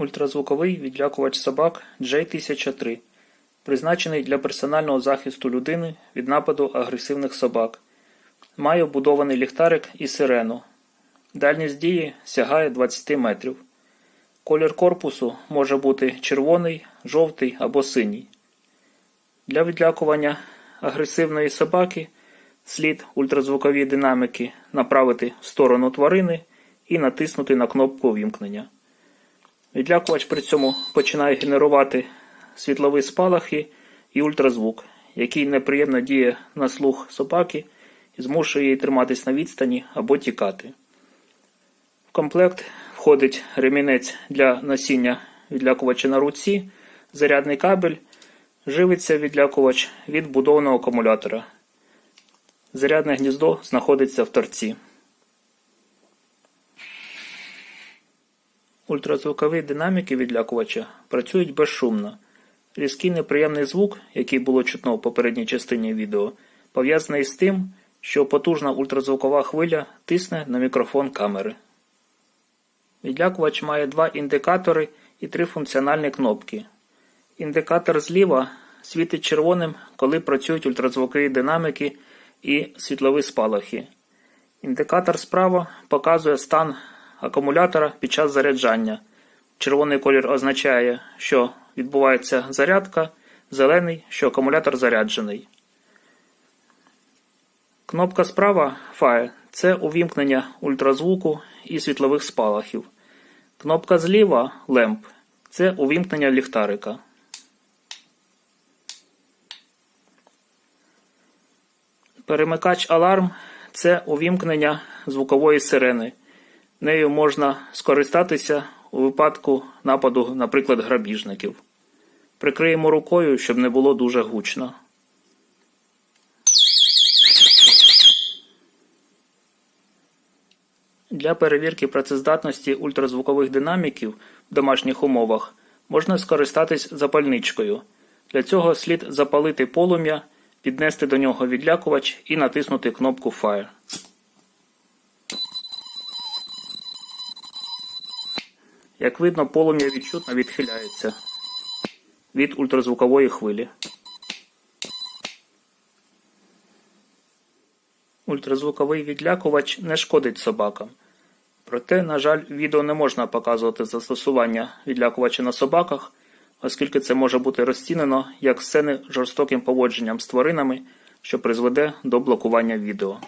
Ультразвуковий відлякувач собак J1003, призначений для персонального захисту людини від нападу агресивних собак. Має вбудований ліхтарик і сирену. Дальність дії сягає 20 метрів. Колір корпусу може бути червоний, жовтий або синій. Для відлякування агресивної собаки слід ультразвукові динамики направити в сторону тварини і натиснути на кнопку вімкнення. Відлякувач при цьому починає генерувати світлові спалахи і ультразвук, який неприємно діє на слух собаки і змушує її триматись на відстані або тікати. В комплект входить ремінець для носіння відлякувача на руці, зарядний кабель, живиться відлякувач від будованого акумулятора. Зарядне гніздо знаходиться в торці. Ультразвукові динаміки відлякувача працюють безшумно. Різкий неприємний звук, який було чутно в попередній частині відео, пов'язаний з тим, що потужна ультразвукова хвиля тисне на мікрофон камери. Відлякувач має два індикатори і три функціональні кнопки. Індикатор зліва світить червоним, коли працюють ультразвукові динаміки і світлові спалахи. Індикатор справа показує стан акумулятора під час заряджання. Червоний колір означає, що відбувається зарядка, зелений, що акумулятор заряджений. Кнопка справа Fire – це увімкнення ультразвуку і світлових спалахів. Кнопка зліва Lamp – це увімкнення ліхтарика. Перемикач аларм це увімкнення звукової сирени. Нею можна скористатися у випадку нападу, наприклад, грабіжників. Прикриємо рукою, щоб не було дуже гучно. Для перевірки працездатності ультразвукових динаміків в домашніх умовах можна скористатись запальничкою. Для цього слід запалити полум'я, піднести до нього відлякувач і натиснути кнопку Fire. Як видно, полум'я відчутно відхиляється від ультразвукової хвилі. Ультразвуковий відлякувач не шкодить собакам. Проте, на жаль, відео не можна показувати застосування відлякувача на собаках, оскільки це може бути розцінено як сцени жорстоким поводженням з тваринами, що призведе до блокування відео.